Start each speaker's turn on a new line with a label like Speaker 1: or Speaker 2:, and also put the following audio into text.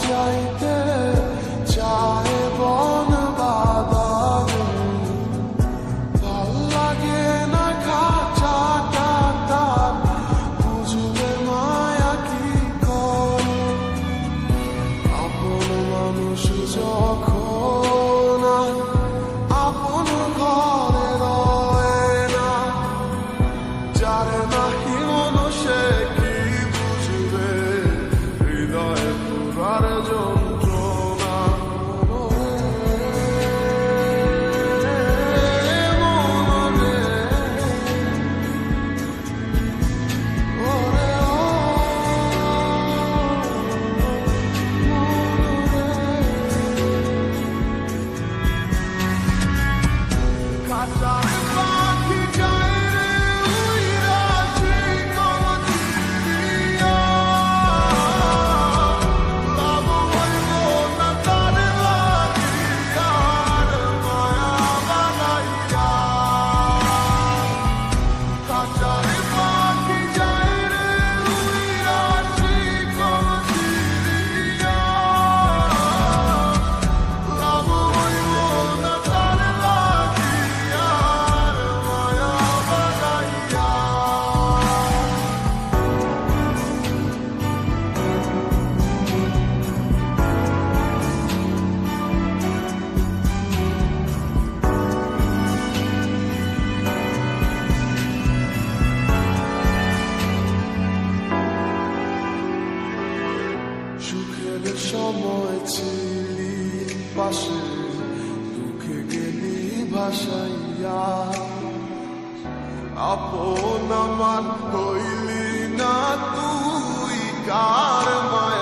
Speaker 1: যাইতে ভাসাইয়া আপন আমার কইলি না তুই কার মায়া